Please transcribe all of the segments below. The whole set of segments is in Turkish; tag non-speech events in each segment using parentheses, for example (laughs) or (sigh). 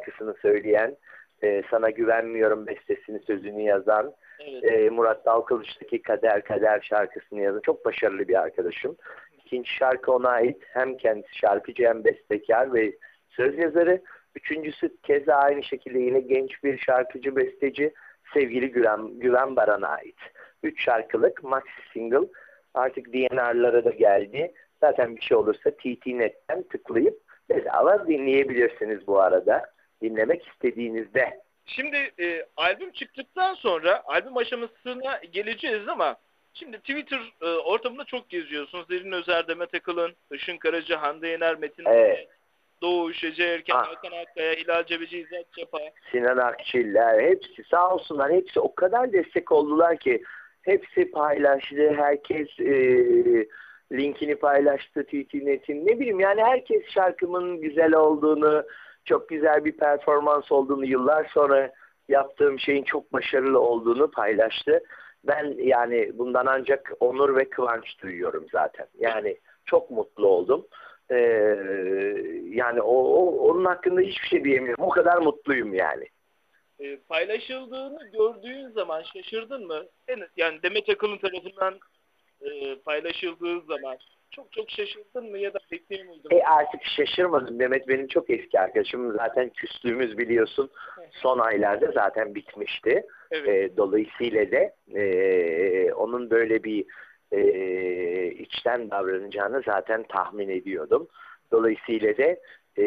şarkısını söyleyen, e, Sana Güvenmiyorum bestesini sözünü yazan, Evet. e, Murat Dalkılıç'taki Kader Kader şarkısını yazan çok başarılı bir arkadaşım. İkinci şarkı ona ait. Hem kendisi şarkıcı hem bestekar ve söz yazarı. Üçüncüsü keza aynı şekilde yine genç bir şarkıcı besteci sevgili Güven, Güven Baran'a ait. Üç şarkılık maxi single artık DNR'lara da geldi. Zaten bir şey olursa TTNet'ten tıklayıp bedava dinleyebilirsiniz bu arada. Dinlemek istediğinizde. Şimdi e, albüm çıktıktan sonra albüm aşamasına geleceğiz ama şimdi Twitter e, ortamında çok geziyorsunuz. Derin Özer, Demet Akıl'ın, Işın Karaca, Hande Yener, Metin Evet. Doğuş, Ece Erken, Ah. Hakan Akkaya, Hilal Cebeci, İzzet Çapa. Sinan Akçiller hepsi sağ olsunlar hepsi o kadar destek oldular ki hepsi paylaştı herkes e, linkini paylaştı TTNet'in ne bileyim yani herkes şarkımın güzel olduğunu çok güzel bir performans olduğunu yıllar sonra yaptığım şeyin çok başarılı olduğunu paylaştı. Ben yani bundan ancak onur ve kıvanç duyuyorum zaten. Yani çok mutlu oldum. Ee, yani o, o onun hakkında hiçbir şey diyemiyorum. O kadar mutluyum yani. E, paylaşıldığını gördüğün zaman şaşırdın mı? Yani Demet Akıl'ın tarafından e, paylaşıldığı zaman çok çok şaşırdın mı ya da bekliyor muydun? E artık şaşırmadım. Mehmet benim çok eski arkadaşım. Zaten küslüğümüz biliyorsun son aylarda zaten bitmişti. Evet. E, dolayısıyla da e, onun böyle bir e, içten davranacağını zaten tahmin ediyordum. Dolayısıyla da e,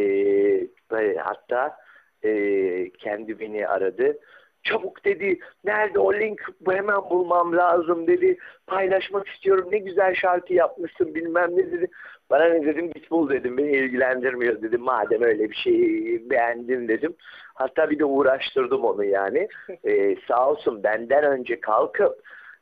e, hatta e, kendi beni aradı. Çabuk dedi, nerede o link Bu hemen bulmam lazım dedi. Paylaşmak istiyorum, ne güzel şarkı yapmışsın bilmem ne dedi. Bana ne dedim, git bul dedim, beni ilgilendirmiyor dedim. Madem öyle bir şey beğendin dedim. Hatta bir de uğraştırdım onu yani. (laughs) Ee, sağ olsun benden önce kalkıp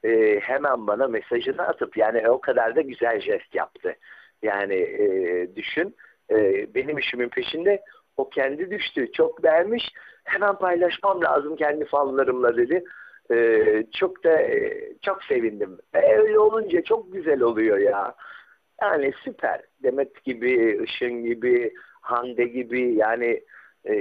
e, hemen bana mesajını atıp yani o kadar da güzel jest yaptı. Yani e, düşün e, benim işimin peşinde o kendi düştü. Çok beğenmiş. Hemen paylaşmam lazım kendi fanlarımla dedi. E, çok da e, çok sevindim. E, öyle olunca çok güzel oluyor ya. Yani süper. Demet gibi, Işın gibi, Hande gibi yani e,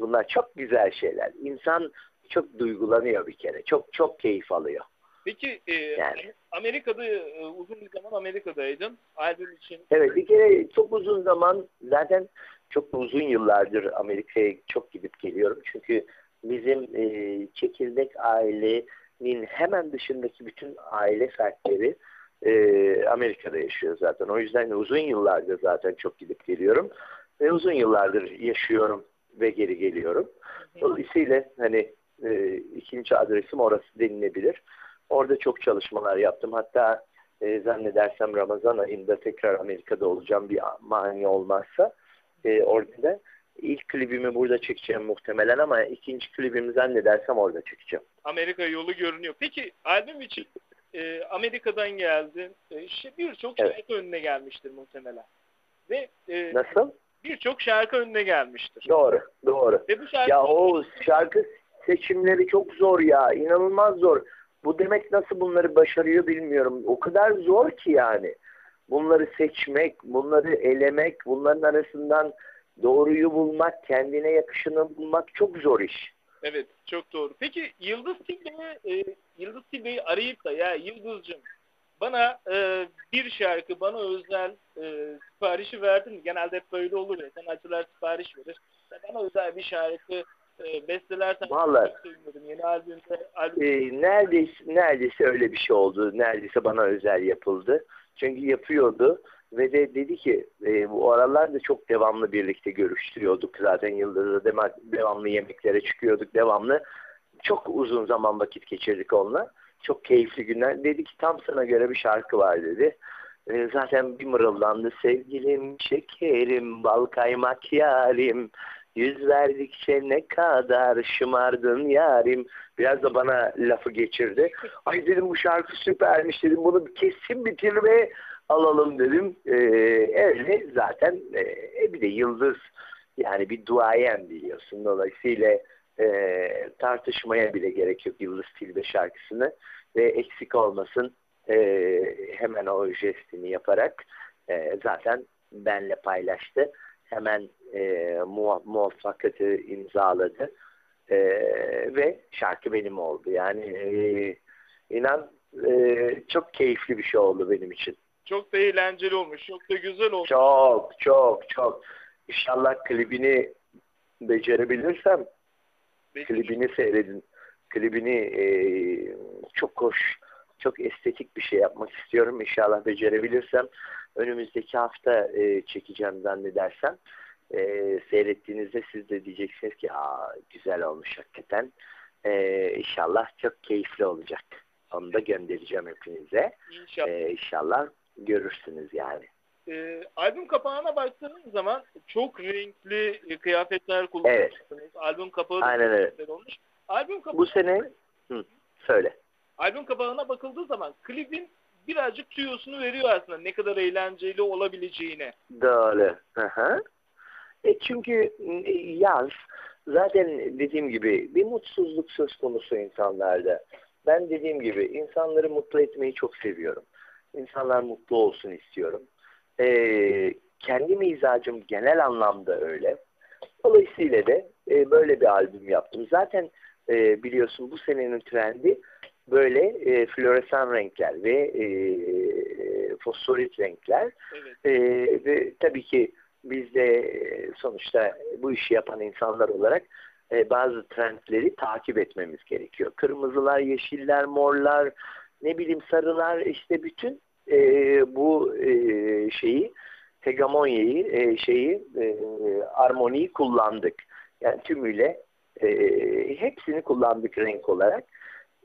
bunlar çok güzel şeyler. İnsan çok duygulanıyor bir kere. Çok çok keyif alıyor. Peki e, Yani. Amerika'da e, uzun bir zaman Amerika'daydın. Albüm için. Evet bir kere çok uzun zaman zaten çok uzun yıllardır Amerika'ya çok gidip geliyorum. Çünkü bizim e, çekirdek ailenin hemen dışındaki bütün aile fertleri e, Amerika'da yaşıyor zaten. O yüzden uzun yıllardır zaten çok gidip geliyorum. Ve uzun yıllardır yaşıyorum ve geri geliyorum. Dolayısıyla hani e, ikinci adresim orası denilebilir. Orada çok çalışmalar yaptım. Hatta e, zannedersem Ramazan ayında tekrar Amerika'da olacağım bir mani olmazsa. E, orada da ilk klibimi burada çekeceğim muhtemelen ama ikinci klibimi zannedersem orada çekeceğim. Amerika yolu görünüyor. Peki albüm için e, Amerika'dan geldin. E, işte birçok Evet. şarkı önüne gelmiştir muhtemelen. Ve e, Nasıl? birçok şarkı önüne gelmiştir. Doğru, doğru. Ve bu şarkı Ya o şarkı seçimleri çok zor ya. inanılmaz zor. Bu demek nasıl bunları başarıyor bilmiyorum. O kadar zor ki yani. Bunları seçmek, bunları elemek, bunların arasından doğruyu bulmak, kendine yakışını bulmak çok zor iş. Evet çok doğru. Peki Yıldız Tilbe'yi e, Yıldız Tilbe'yi arayıp da ya Yıldız'cığım bana e, bir şarkı bana özel e, siparişi verdin mi? Genelde hep böyle olur ya. Sanatçılar sipariş verir. Bana özel bir şarkı e, bestelersen Vallahi. Yeni albümde albüm Ee, neredeyse, neredeyse öyle bir şey oldu. Neredeyse bana özel yapıldı. Çünkü yapıyordu ve de dedi ki e, bu aralar da çok devamlı birlikte görüştürüyorduk. Zaten Yıldız'la dema- devamlı yemeklere çıkıyorduk. Devamlı çok uzun zaman vakit geçirdik onunla. Çok keyifli günler. Dedi ki tam sana göre bir şarkı var dedi. E, zaten bir mırıldandı. Sevgilim, şekerim, bal kaymak yarim. Yüz verdikçe ne kadar şımardın yarim. Biraz da bana lafı geçirdi. Ay dedim bu şarkı süpermiş dedim. Bunu kesin bitirmeye alalım dedim. Ee, öyle zaten e, bir de Yıldız yani bir duayen biliyorsun. Dolayısıyla e, tartışmaya bile gerek yok Yıldız Tilbe şarkısını. Ve eksik olmasın e, hemen o jestini yaparak e, zaten benle paylaştı. Hemen e, muvaffakatı imzaladı. E, ve şarkı benim oldu. Yani e, inan e, çok keyifli bir şey oldu benim için. Çok da eğlenceli olmuş. Çok da güzel olmuş. Çok çok çok. İnşallah klibini becerebilirsem Peki. klibini seyredin. Klibini e, çok hoş, çok estetik bir şey yapmak istiyorum. İnşallah becerebilirsem önümüzdeki hafta e, çekeceğim zannedersem. E, seyrettiğinizde siz de diyeceksiniz ki Aa, güzel olmuş hakikaten. E, inşallah çok keyifli olacak. Onu da göndereceğim hepinize. İnşallah. E, inşallah görürsünüz yani. E, albüm kapağına baktığınız zaman çok renkli e, kıyafetler kullanmışsınız. Evet. Albüm kapağı Aynen öyle. olmuş. Albüm kapağı... Bu sene Hı, söyle. Albüm kapağına bakıldığı zaman klibin birazcık tüyosunu veriyor aslında ne kadar eğlenceli olabileceğine. Doğru. Hı hı. E çünkü e, yaz zaten dediğim gibi bir mutsuzluk söz konusu insanlarda. Ben dediğim gibi insanları mutlu etmeyi çok seviyorum. İnsanlar mutlu olsun istiyorum. Ee, kendi mizacım genel anlamda öyle. Dolayısıyla da e, böyle bir albüm yaptım. Zaten e, biliyorsun bu senenin trendi böyle e, floresan renkler ve e, fosforit renkler. Evet. E, ve tabii ki biz de e, sonuçta bu işi yapan insanlar olarak e, bazı trendleri takip etmemiz gerekiyor. Kırmızılar, yeşiller, morlar, ne bileyim sarılar işte bütün e, bu e, şeyi hegemonyayı e, şeyi e, armoniyi kullandık. Yani tümüyle e, hepsini kullandık renk olarak.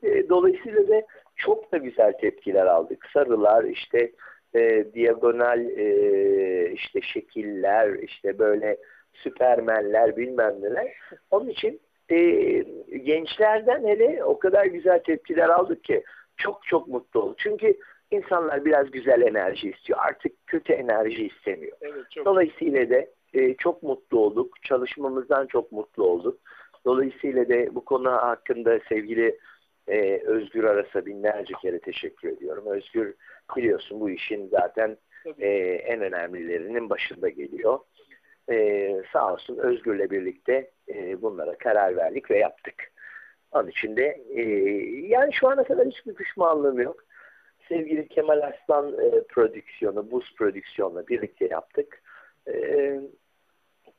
E, dolayısıyla da çok da güzel tepkiler aldık. Sarılar işte e, diagonal e, işte şekiller işte böyle süpermenler bilmem neler. Onun için e, gençlerden hele o kadar güzel tepkiler aldık ki çok çok mutlu olduk. Çünkü insanlar biraz güzel enerji istiyor. Artık kötü enerji istemiyor. Evet, çok Dolayısıyla da e, çok mutlu olduk. Çalışmamızdan çok mutlu olduk. Dolayısıyla da bu konu hakkında sevgili e, Özgür Aras'a binlerce kere teşekkür ediyorum. Özgür biliyorsun bu işin zaten e, en önemlilerinin başında geliyor. E, sağ olsun Özgür'le birlikte e, bunlara karar verdik ve yaptık. Onun için de e, yani şu ana kadar hiçbir pişmanlığım yok. Sevgili Kemal Aslan e, prodüksiyonu, Buz prodüksiyonla birlikte yaptık. E,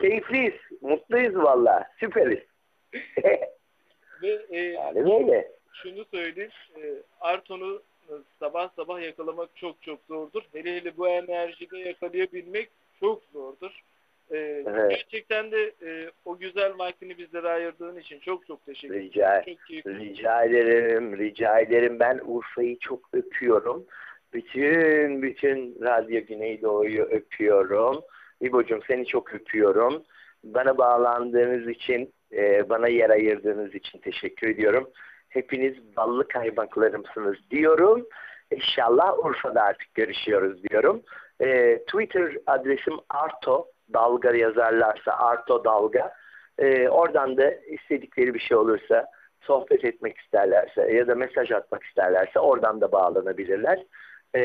keyifliyiz, mutluyuz valla, süperiz. (laughs) Ve e, yani böyle. Şunu söyleyeyim, e, Arton'u sabah sabah yakalamak çok çok zordur. Hele hele bu enerjide yakalayabilmek çok zordur. Ee, evet. Gerçekten de e, o güzel vaktini bizlere ayırdığın için çok çok teşekkür ederim. Rica, rica ederim, rica ederim. Ben Urfa'yı çok öpüyorum. Bütün bütün Radyo Güneydoğu'yu öpüyorum. İbo'cum seni çok öpüyorum. Bana bağlandığınız için, e, bana yer ayırdığınız için teşekkür ediyorum. Hepiniz ballı kaymaklarımsınız diyorum. İnşallah Urfa'da artık görüşüyoruz diyorum. E, Twitter adresim Arto dalga yazarlarsa Arto Dalga e, oradan da istedikleri bir şey olursa sohbet etmek isterlerse ya da mesaj atmak isterlerse oradan da bağlanabilirler. E,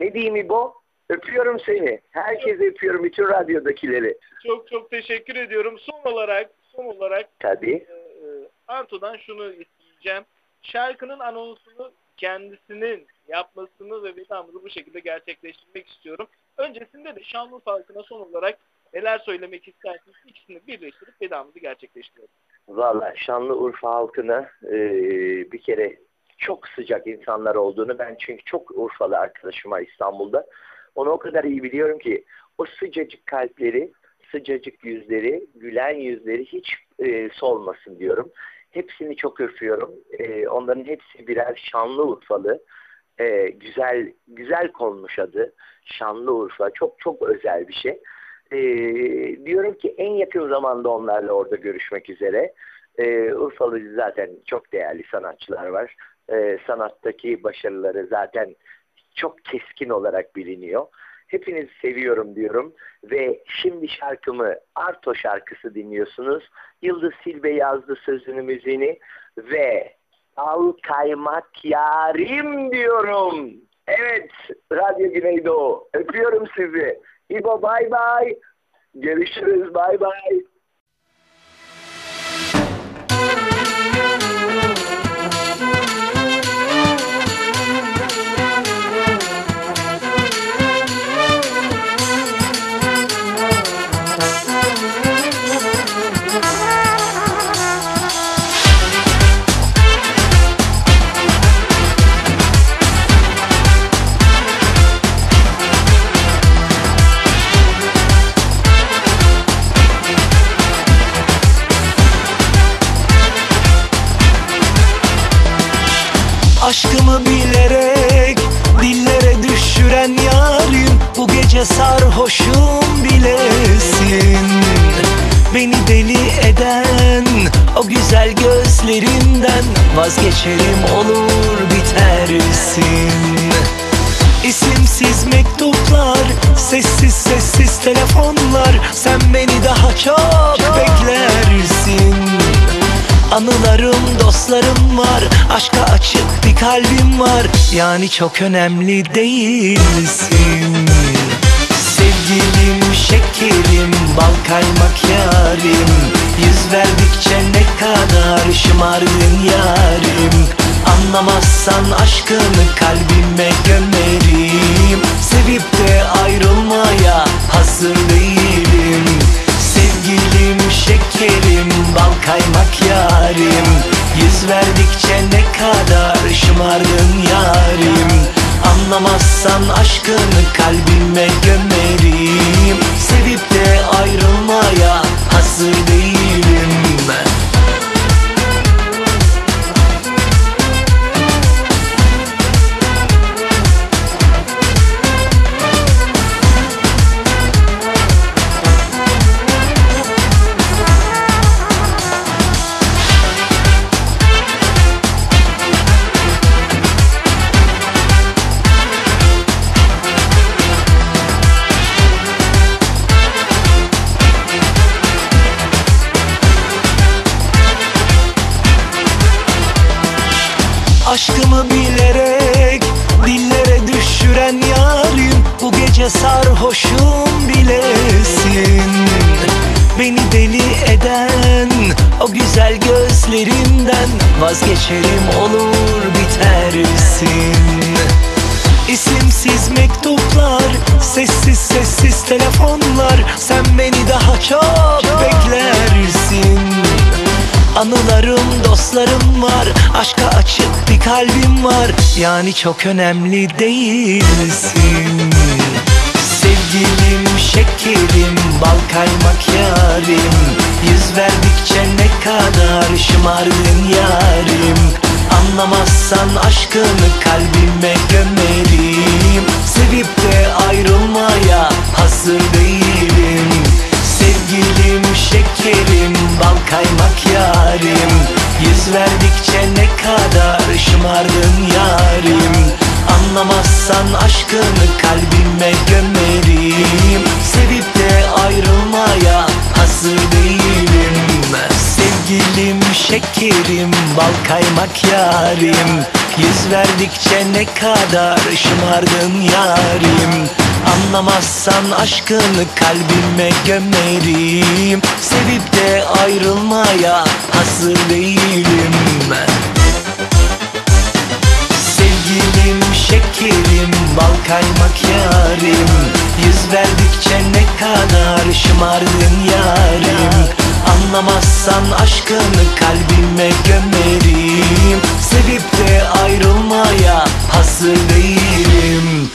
ne diyeyim İbo? Öpüyorum seni. Herkese öpüyorum. Bütün radyodakileri. Çok çok teşekkür ediyorum. Son olarak son olarak Tabii. E, Arto'dan şunu isteyeceğim. Şarkının anonsunu kendisinin yapmasını ve vedamızı bu şekilde gerçekleştirmek istiyorum. Öncesinde de Şanlıurfa halkına son olarak neler söylemek istersiniz? İkisini birleştirip vedamızı gerçekleştirelim. Valla Şanlıurfa halkına e, bir kere çok sıcak insanlar olduğunu ben çünkü çok Urfalı arkadaşım var İstanbul'da. Onu o kadar iyi biliyorum ki o sıcacık kalpleri, sıcacık yüzleri, gülen yüzleri hiç e, solmasın diyorum. Hepsini çok öpüyorum. E, onların hepsi birer Şanlıurfalı e, güzel güzel konmuş adı Şanlıurfa. Çok çok özel bir şey. E, diyorum ki en yakın zamanda onlarla orada görüşmek üzere. E, Urfalı zaten çok değerli sanatçılar var. E, sanattaki başarıları zaten çok keskin olarak biliniyor. Hepinizi seviyorum diyorum ve şimdi şarkımı Arto şarkısı dinliyorsunuz. Yıldız Silbe yazdı sözünü müziğini ve Al kaymak yarim diyorum. Evet, Radyo Güneydoğu. Öpüyorum sizi. İbo bay bay. Görüşürüz. Bay bay. Sarhoşum bilesin Beni deli eden o güzel gözlerinden Vazgeçerim olur bitersin. İsimsiz mektuplar, sessiz sessiz telefonlar Sen beni daha çok. beklersin. Anılarım, dostlarım var Aşka açık bir kalbim var. Yani çok önemli değilsin Sevgilim, şekerim, bal kaymak yarim. Yüz verdikçe ne kadar şımardın yarim. Anlamazsan aşkını kalbime gömerim. Sevip de ayrılmaya hazır değilim. Sevgilim, şekerim, bal kaymak yarim. Yüz verdikçe ne kadar şımardın yarim Anlamazsan aşkını kalbime gömerim Sevip de ayrılmaya sarhoşum bilesin. Beni deli eden o güzel gözlerinden Vazgeçerim olur bitersin. İsimsiz mektuplar, sessiz sessiz telefonlar Sen beni daha çok beklersin. Anılarım, dostlarım var Aşka açık bir kalbim var. Yani çok önemli değilsin Sevgilim, şekerim, bal kaymak yarim. Yüz verdikçe ne kadar şımardın yarim. Anlamazsan aşkını kalbime gömerim. Sevip de ayrılmaya hazır değilim. Sevgilim, şekerim, bal kaymak yarim. Yüz verdikçe ne kadar şımardın yarim Anlamazsan aşkını kalbime gömerim Sevip de ayrılmaya hazır değilim. Sevgilim, şekerim, bal kaymak yarim. Yüz verdikçe ne kadar şımardın yarim. Anlamazsan aşkını kalbime gömerim Sevip de ayrılmaya hazır değilim Sevgilim, şekerim, bal kaymak yarim. Yüz verdikçe ne kadar şımardın yarim. Anlamazsan aşkını kalbime gömerim. Sevip de ayrılmaya hazır değilim